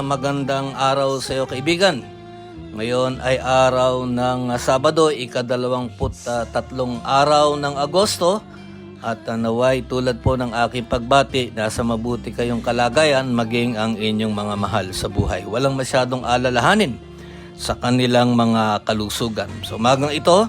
Magandang araw sa iyo kaibigan. Ngayon ay araw ng Sabado, ikadalawamput ah, tatlong araw ng Agosto. At ah, naway tulad po ng aking pagbati, nasa mabuti kayong kalagayan maging ang inyong mga mahal sa buhay. Walang masyadong alalahanin sa kanilang mga kalusugan. So magang ito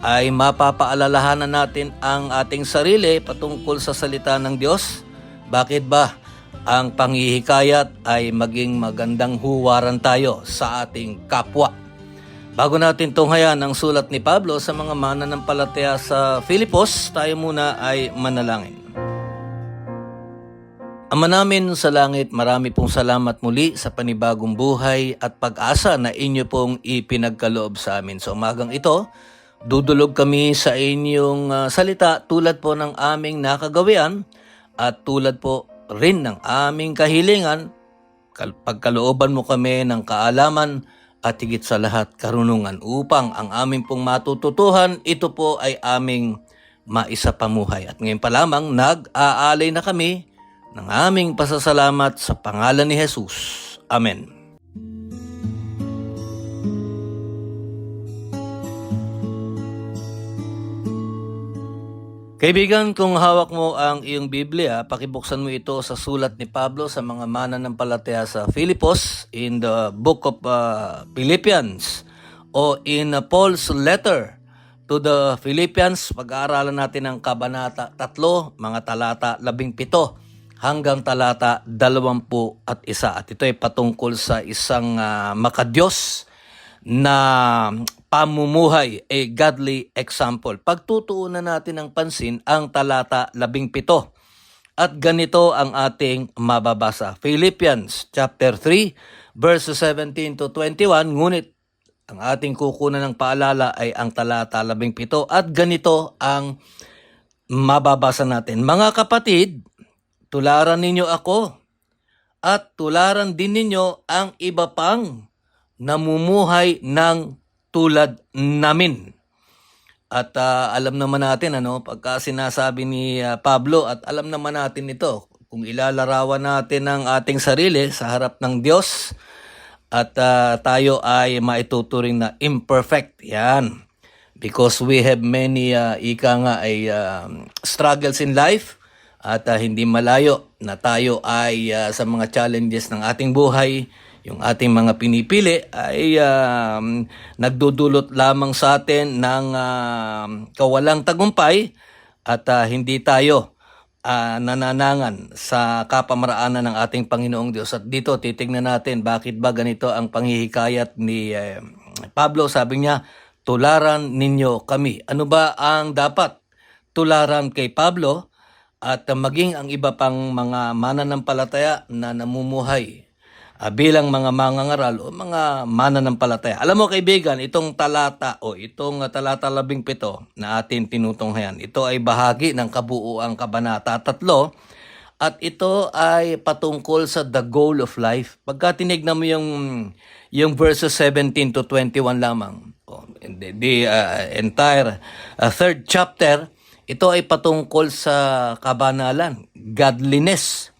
ay mapapaalalahanan natin ang ating sarili patungkol sa salita ng Diyos. Bakit ba ang panghihikayat ay maging magandang huwaran tayo sa ating kapwa? Bago natin tunghayan ang sulat ni Pablo sa mga mananampalataya sa Filipos, tayo muna ay manalangin. Ama namin sa langit, marami pong salamat muli sa panibagong buhay at pag-asa na inyo pong ipinagkaloob sa amin. Sa umagang ito, dudulog kami sa inyong ah, salita tulad po ng aming nakagawian at tulad po rin ng aming kahilingan. Kal- Pagkalooban mo kami ng kaalaman at higit sa lahat karunungan upang ang aming pong matututuhan, ito po ay aming maisapamuhay. At ngayon pa lamang, nag-aalay na kami ng aming pasasalamat sa pangalan ni Jesus. Amen. Kaibigan, kung hawak mo ang iyong Biblia, pakibuksan mo ito sa sulat ni Pablo sa mga mananampalataya sa Filipos in the book of uh, Philippians o in uh, Paul's letter to the Philippians. Pag-aaralan natin ang Kabanata 3, mga talata 17 hanggang talata 20 at isa. At ito ay patungkol sa isang uh, makadiyos na pamumuhay, a godly example. Pagtutuunan natin ng pansin ang talata 17. At ganito ang ating mababasa. Philippians chapter 3 verses 17 to 21. Ngunit ang ating kukunan ng paalala ay ang talata 17 at ganito ang mababasa natin. Mga kapatid, tularan ninyo ako at tularan din ninyo ang iba pang namumuhay ng tulad namin. At ah, alam naman natin ano, pagka sinasabi ni ah, Pablo at alam naman natin ito, kung ilalarawan natin ang ating sarili sa harap ng Diyos at ah, tayo ay maituturing na imperfect. Yan. Because we have many ah, ika nga ay ah, struggles in life at ah, hindi malayo na tayo ay ah, sa mga challenges ng ating buhay yung ating mga pinipili ay um, nagdudulot lamang sa atin ng um, kawalang tagumpay at ah, hindi tayo ah, nananangan sa kapamaraanan ng ating Panginoong Diyos. At dito titingnan natin bakit ba ganito ang panghihikayat ni eh, Pablo. Sabi niya, tularan ninyo kami. Ano ba ang dapat tularan kay Pablo at maging ang iba pang mga mananampalataya na namumuhay ah, bilang mga mangangaral o mga mananampalataya. Alam mo kaibigan, itong talata o itong ah, talata labing pito na atin tinutunghayan, ito ay bahagi ng kabuuang kabanata tatlo at ito ay patungkol sa the goal of life. Pagka tinignan mo yung, yung verses 17 to 21 lamang, oh, the, the ah, entire ah, third chapter, ito ay patungkol sa kabanalan, godliness.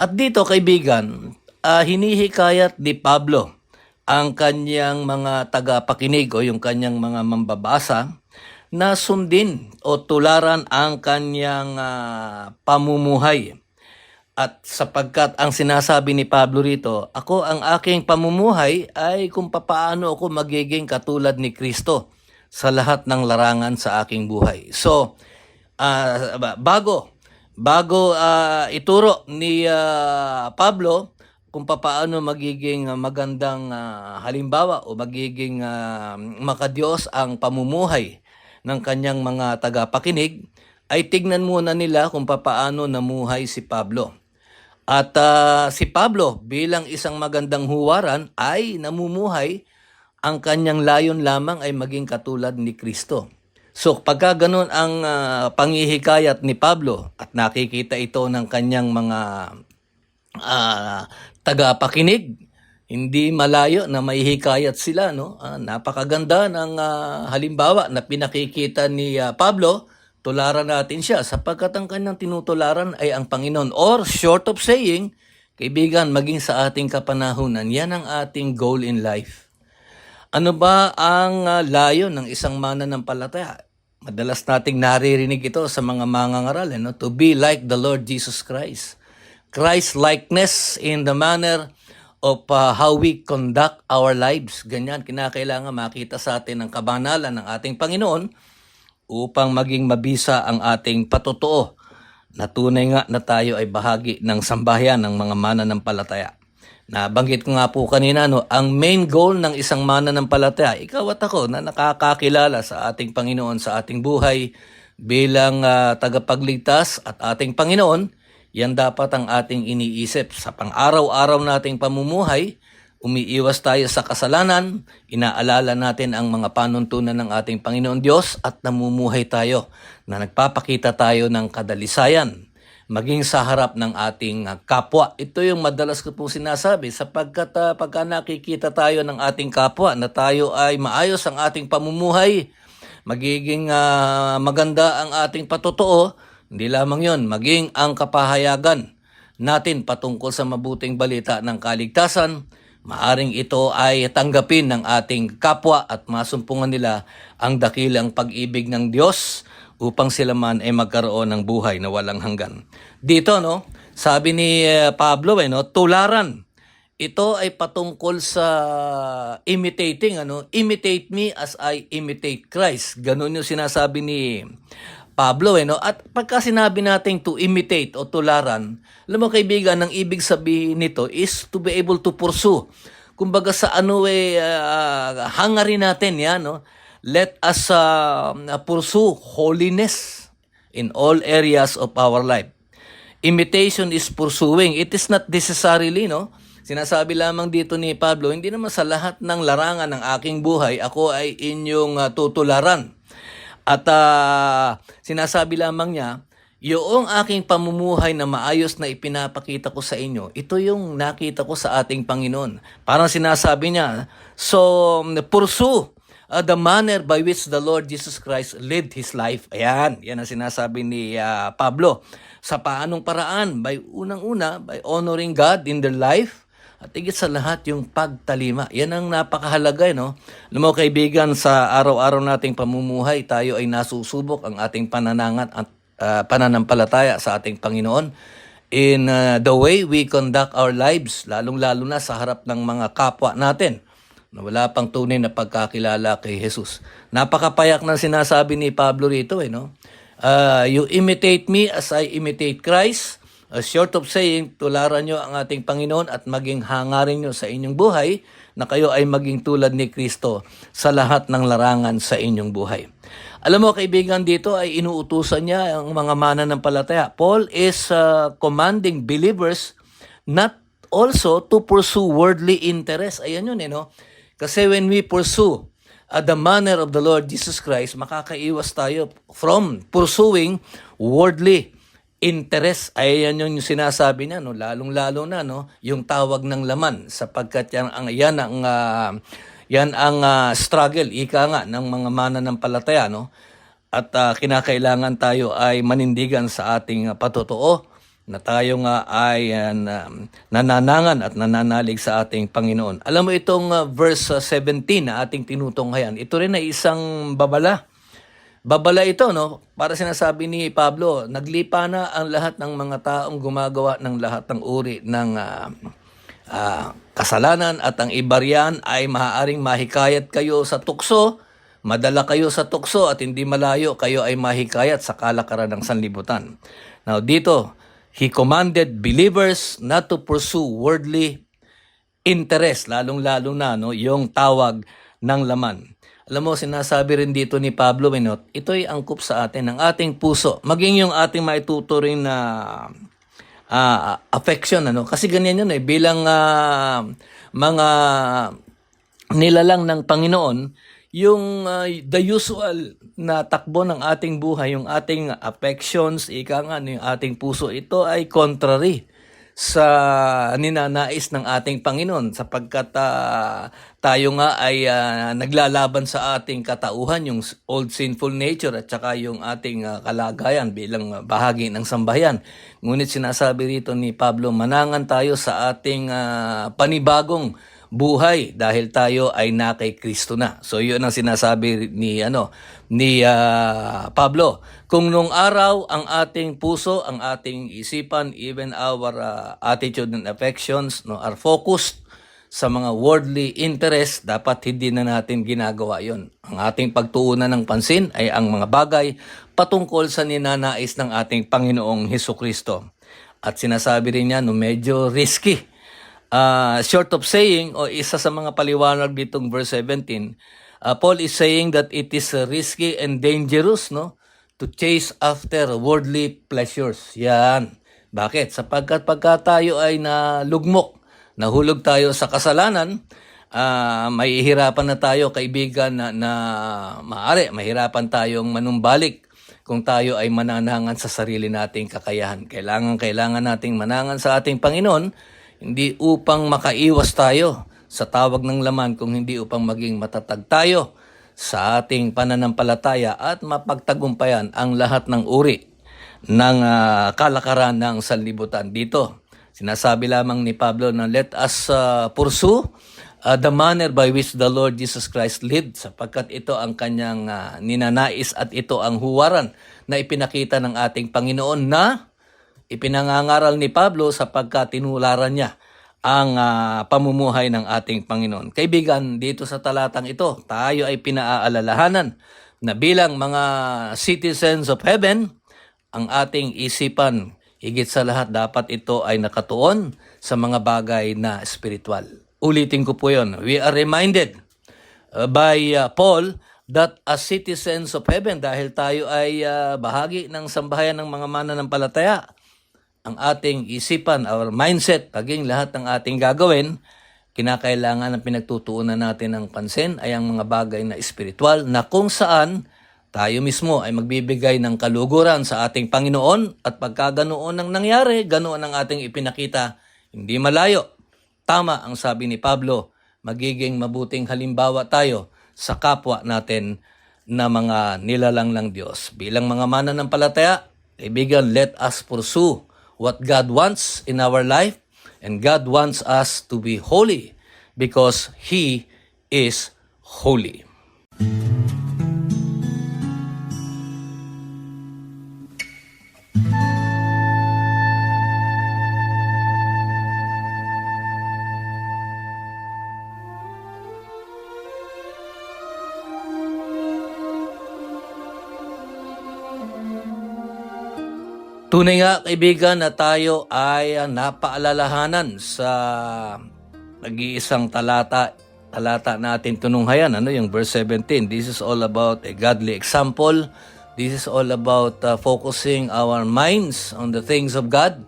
At dito kaibigan, ah, hinihikayat ni Pablo ang kanyang mga tagapakinig o yung kanyang mga mambabasa na sundin o tularan ang kanyang ah, pamumuhay. At sapagkat ang sinasabi ni Pablo rito, ako ang aking pamumuhay ay kung papaano ako magiging katulad ni Kristo. sa lahat ng larangan sa aking buhay. So, ba- bago bago ah, ituro ni ah, Pablo kung papaano magiging ah, magandang ah, halimbawa o magiging ah, makadiyos ang pamumuhay ng kanyang mga tagapakinig, ay tignan muna nila kung papaano namuhay si Pablo. At ah, si Pablo bilang isang magandang huwaran ay namumuhay ang kanyang layon lamang ay maging katulad ni Kristo. So pagka ganun ang ah, pangihikayat ni Pablo at nakikita ito ng kanyang mga ah, tagapakinig, hindi malayo na maihikayat sila. No? Ah, napakaganda ng ah, halimbawa na pinakikita ni ah, Pablo, tularan natin siya sapagkat ang kanyang tinutularan ay ang Panginoon. Or short of saying, kaibigan, maging sa ating kapanahunan, yan ang ating goal in life. Ano ba ang ah, layo ng isang mananampalataya? Madalas nating naririnig ito sa mga mangangaral, eh, no? to be like the Lord Jesus Christ. Christ likeness in the manner of uh, how we conduct our lives. Ganyan, kinakailangan makita sa atin ang kabanalan ng ating Panginoon upang maging mabisa ang ating patotoo na tunay nga na tayo ay bahagi ng sambahayan ng mga mananampalataya. Nabanggit ko nga po kanina, no, ang main goal ng isang mananampalataya, ikaw at ako na nakakakilala sa ating Panginoon sa ating buhay bilang ah, tagapagligtas at ating Panginoon, yan dapat ang ating iniisip sa pang-araw-araw nating pamumuhay, umiiwas tayo sa kasalanan, inaalala natin ang mga panuntunan ng ating Panginoon Diyos at namumuhay tayo na nagpapakita tayo ng kadalisayan maging sa harap ng ating kapwa. Ito yung madalas ko pong sinasabi sapagkat ah, pagka nakikita tayo ng ating kapwa na tayo ay maayos ang ating pamumuhay, magiging ah, maganda ang ating patotoo, hindi lamang yon maging ang kapahayagan natin patungkol sa mabuting balita ng kaligtasan, maaring ito ay tanggapin ng ating kapwa at masumpungan nila ang dakilang pag-ibig ng Diyos upang sila man ay magkaroon ng buhay na walang hanggan. Dito, no, sabi ni eh, Pablo, eh, no, tularan. Ito ay patungkol sa imitating, ano, imitate me as I imitate Christ. Ganun yung sinasabi ni Pablo, eh, no? At pagka sinabi natin to imitate o tularan, alam mo kaibigan, ang ibig sabihin nito is to be able to pursue. Kumbaga sa ano eh, ah, hangarin natin yan, no? Let us ah, pursue holiness in all areas of our life. Imitation is pursuing. It is not necessarily, no? Sinasabi lamang dito ni Pablo, hindi naman sa lahat ng larangan ng aking buhay, ako ay inyong ah, tutularan. At ah, sinasabi lamang niya, yung aking pamumuhay na maayos na ipinapakita ko sa inyo, ito yung nakita ko sa ating Panginoon. Parang sinasabi niya, so pursue uh, the manner by which the Lord Jesus Christ lived His life. Ayan, yan ang sinasabi ni ah, Pablo. Sa paanong paraan? By unang-una, by honoring God in their life, at higit sa lahat, yung pagtalima. Yan ang napakahalaga, eh, no? Alam mo, kaibigan, sa araw-araw nating pamumuhay, tayo ay nasusubok ang ating pananangat at ah, pananampalataya sa ating Panginoon in ah, the way we conduct our lives, lalong-lalo na sa harap ng mga kapwa natin na wala pang tunay na pagkakilala kay Jesus. Napakapayak ng sinasabi ni Pablo rito, eh, no? Ah, you imitate me as I imitate Christ. Uh, short of saying, tularan nyo ang ating Panginoon at maging hangarin nyo sa inyong buhay na kayo ay maging tulad ni Kristo sa lahat ng larangan sa inyong buhay. Alam mo kaibigan dito ay inuutusan niya ang mga mananampalataya. Paul is uh, commanding believers not also to pursue worldly interest. Ayan yun eh, no? Kasi when we pursue uh, the manner of the Lord Jesus Christ, makakaiwas tayo from pursuing worldly interest. Ayan yung sinasabi niya, no? lalong-lalo na no? yung tawag ng laman sapagkat yan ang, yan ang, ah, yan ang ah, struggle, ika nga, ng mga mananampalataya. No? At ah, kinakailangan tayo ay manindigan sa ating ah, patotoo na tayo nga ay na- nananangan at nananalig sa ating Panginoon. Alam mo itong ah, verse ah, 17 na ating tinutunghayan, ito rin ay isang babala. Babala ito, no? Para sinasabi ni Pablo, naglipa na ang lahat ng mga taong gumagawa ng lahat ng uri ng ah, ah, kasalanan at ang iba riyan ay maaaring mahikayat kayo sa tukso, madala kayo sa tukso at hindi malayo kayo ay mahikayat sa kalakaran ng sanlibutan. Now dito, he commanded believers not to pursue worldly interest, lalong-lalo na no, yung tawag ng laman. Alam mo, sinasabi rin dito ni Pablo Minot, ito'y angkop sa atin ng ating puso. Maging yung ating maituturing na ah, affection, ano? Kasi ganyan yun eh, bilang ah, mga nilalang ng Panginoon, yung ah, the usual na takbo ng ating buhay, yung ating affections, ika nga, ano, yung ating puso, ito ay contrary sa ninanais ng ating Panginoon sapagkat ah, tayo nga ay ah, naglalaban sa ating katauhan yung old sinful nature at saka yung ating ah, kalagayan bilang ah, bahagi ng sambahayan. Ngunit sinasabi rito ni Pablo, manangan tayo sa ating ah, panibagong buhay dahil tayo ay na kay Kristo na. So yun ang sinasabi ni ano ni ah, Pablo. Kung nung araw ang ating puso, ang ating isipan, even our ah, attitude and affections no are focused sa mga worldly interest, dapat hindi na natin ginagawa yon. Ang ating pagtuunan ng pansin ay ang mga bagay patungkol sa ninanais ng ating Panginoong Heso Kristo. At sinasabi rin niya, no, medyo risky uh, short of saying, o isa sa mga paliwanag ditong verse 17, uh, Paul is saying that it is uh, risky and dangerous, no? To chase after worldly pleasures. Yan. Bakit? Sapagkat pagka tayo ay nalugmok, nahulog tayo sa kasalanan, ah may hirapan na tayo, kaibigan, na, na maari, mahirapan tayong manumbalik kung tayo ay mananangan sa sarili nating kakayahan. Kailangan, kailangan nating manangan sa ating Panginoon, hindi upang makaiwas tayo sa tawag ng laman, kung hindi upang maging matatag tayo sa ating pananampalataya at mapagtagumpayan ang lahat ng uri ng ah, kalakaran ng sanlibutan dito. Sinasabi lamang ni Pablo na let us ah, pursue ah, the manner by which the Lord Jesus Christ lived sapagkat ito ang kanyang ah, ninanais at ito ang huwaran na ipinakita ng ating Panginoon na ipinangangaral ni Pablo sapagkat tinularan niya ang ah, pamumuhay ng ating Panginoon. Kaibigan, dito sa talatang ito, tayo ay pinaaalalahanan na bilang mga citizens of heaven, ang ating isipan, higit sa lahat dapat ito ay nakatuon sa mga bagay na spiritual. Ulitin ko po yon. We are reminded uh, by uh, Paul that as citizens of heaven, dahil tayo ay uh, bahagi ng sambahayan ng mga mananampalataya, ang ating isipan, our mindset, paging lahat ng ating gagawin, kinakailangan ng pinagtutuunan natin ng pansin ay ang mga bagay na espiritual na kung saan tayo mismo ay magbibigay ng kaluguran sa ating Panginoon at pagka ganoon ang nangyari, ganoon ang ating ipinakita, hindi malayo. Tama ang sabi ni Pablo, magiging mabuting halimbawa tayo sa kapwa natin na mga nilalang ng Diyos. Bilang mga mananampalataya, kaibigan, let us pursue what God wants in our life and God wants us to be holy because He is holy. Tunay nga kaibigan na tayo ay ah, napaalalahanan sa nag-iisang talata talata natin tununghayan. Ano yung verse 17 this is all about a godly example. This is all about ah, focusing our minds on the things of God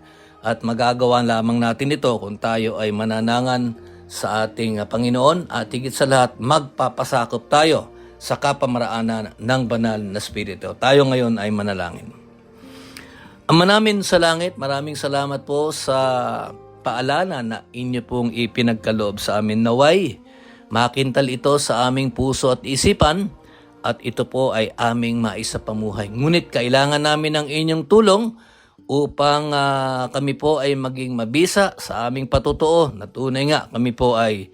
at magagawa lamang natin ito kung tayo ay mananangan sa ating ah, Panginoon at higit sa lahat magpapasakop tayo sa kapamaraanan ng banal na spirito tayo ngayon ay manalangin Ama namin sa langit, maraming salamat po sa paalala na inyo pong ipinagkaloob sa amin naway. Makintal ito sa aming puso at isipan at ito po ay aming maisapamuhay. Ngunit kailangan namin ng inyong tulong upang ah, kami po ay maging mabisa sa aming patutuo na tunay nga kami po ay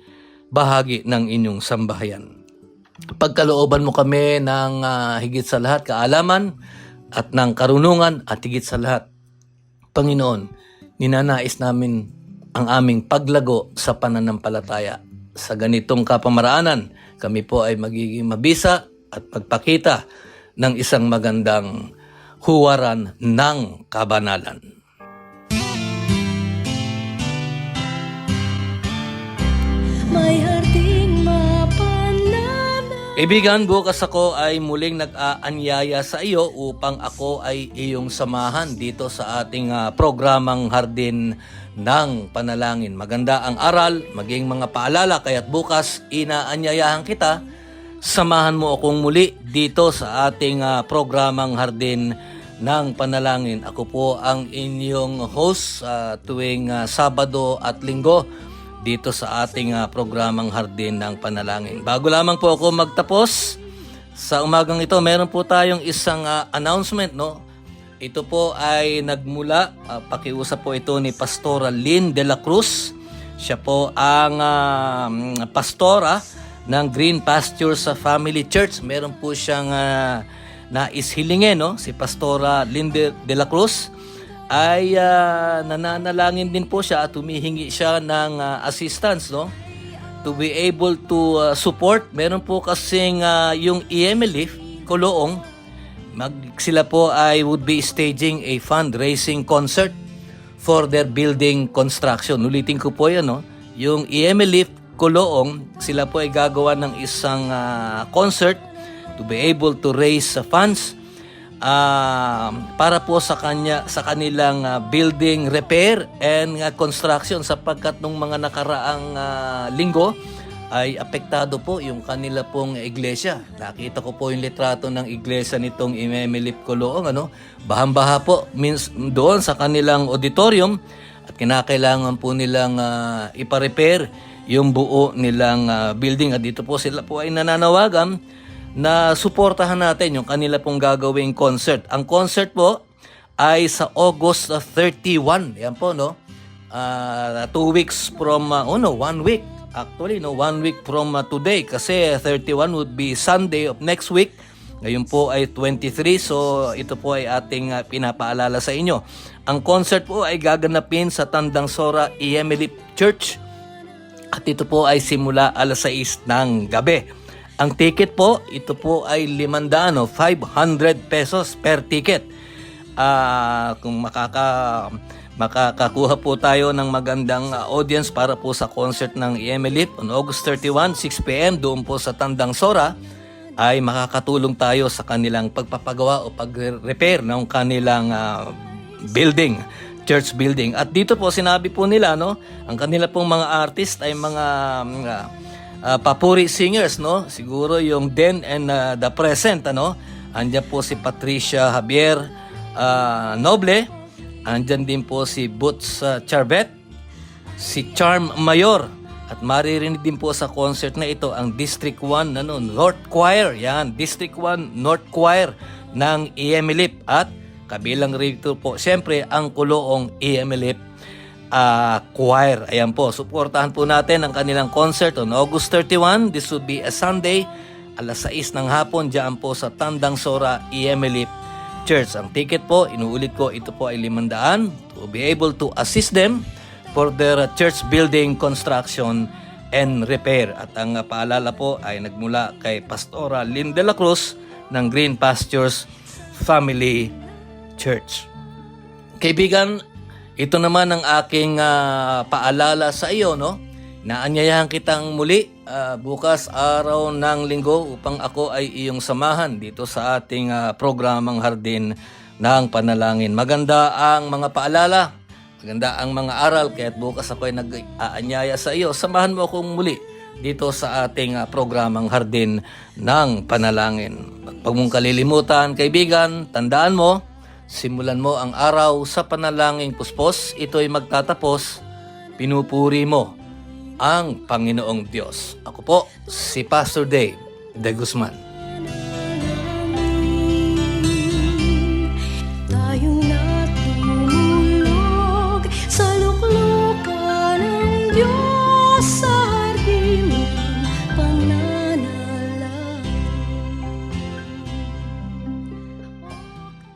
bahagi ng inyong sambahayan. Pagkalooban mo kami ng ah, higit sa lahat kaalaman at ng karunungan at higit sa lahat. Panginoon, ninanais namin ang aming paglago sa pananampalataya. Sa ganitong kapamaraanan, kami po ay magiging mabisa at pagpakita ng isang magandang huwaran ng kabanalan. Kaibigan, bukas ako ay muling nag-aanyaya sa iyo upang ako ay iyong samahan dito sa ating ah, programang Hardin ng Panalangin. Maganda ang aral, maging mga paalala, kaya't bukas inaanyayahan kita, samahan mo akong muli dito sa ating ah, programang Hardin ng Panalangin. Ako po ang inyong host sa tuwing ah, Sabado at Linggo dito sa ating ah, programang Hardin ng Panalangin. Bago lamang po ako magtapos, sa umagang ito, meron po tayong isang ah, announcement, no? Ito po ay nagmula, ah, pakiusap po ito ni Pastora Lynn de la Cruz. Siya po ang mm, pastora ng Green Pastures sa Family Church. Meron po siyang uh, naishilingin, no? Si Pastora Lynn de, de la Cruz ay ah, nananalangin din po siya at humihingi siya ng ah, assistance no? To be able to ah, support. Meron po kasing ah, yung EMLIF Koloong. Mag sila po ay would be staging a fundraising concert for their building construction. Ulitin ko po yan no? Yung EMLIF Koloong sila po ay gagawa ng isang ah, concert to be able to raise ah, funds ah, para po sa kanya sa kanilang ah, building repair and ah, construction sapagkat nung mga nakaraang ah, linggo ay apektado po yung kanila pong iglesia. Nakita ko po yung litrato ng iglesia nitong Imemelip Koloong ano. Bahang-baha po means doon sa kanilang auditorium at kinakailangan po nilang ah, ipa-repair yung buo nilang ah, building at dito po sila po ay nananawagan na suportahan natin yung kanila pong gagawing concert. Ang concert po ay sa August uh, 31. Yan po, no? Ah, two weeks from, uh, oh no, one week. Actually, no, one week from uh, today kasi 31 would be Sunday of next week. Ngayon po ay 23, so ito po ay ating uh, pinapaalala sa inyo. Ang concert po ay gaganapin sa Tandang Sora Emily Church at ito po ay simula alas 6 ng gabi. Ang ticket po, ito po ay 500 o 500 pesos per ticket. Ah, kung makaka makakakuha po tayo ng magandang ah, audience para po sa concert ng EMLIP on August 31, 6 p.m. doon po sa Tandang Sora ay makakatulong tayo sa kanilang pagpapagawa o pag-repair ng kanilang ah, building, church building. At dito po sinabi po nila no, ang kanila pong mga artist ay mga mga ah, papuri singers no. Siguro yung then and ah, the present ano. Andiyan po si Patricia Javier ah, Noble. Andyan din po si Boots ah, Charbet, si Charm Mayor. At maririnig din po sa concert na ito ang District 1 ano, North Choir. Yan, District 1 North Choir ng EMLIP. At kabilang rito po, siyempre, ang kuloong EMLIP ah, Choir. Ayan po, suportahan po natin ang kanilang concert on August 31. This would be a Sunday, alas 6 ng hapon, dyan po sa Tandang Sora EMLIP Church. Ang ticket po, inuulit ko, ito po ay 500 to be able to assist them for their church building construction and repair. At ang uh, paalala po ay nagmula kay Pastora Lynn de la Cruz ng Green Pastures Family Church. Kaibigan, ito naman ang aking ah, paalala sa iyo, no? Naanyayahan kitang muli ah, bukas araw ng linggo upang ako ay iyong samahan dito sa ating ah, programang Hardin ng Panalangin. Maganda ang mga paalala, maganda ang mga aral, kaya't bukas ako ay nag-aanyaya sa iyo. Samahan mo akong muli dito sa ating ah, programang Hardin ng Panalangin. Huwag mong kalilimutan, kaibigan, tandaan mo, simulan mo ang araw sa panalangin puspos, ito'y magtatapos, pinupuri mo ang Panginoong Diyos. Ako po, si Pastor Dave de Guzman.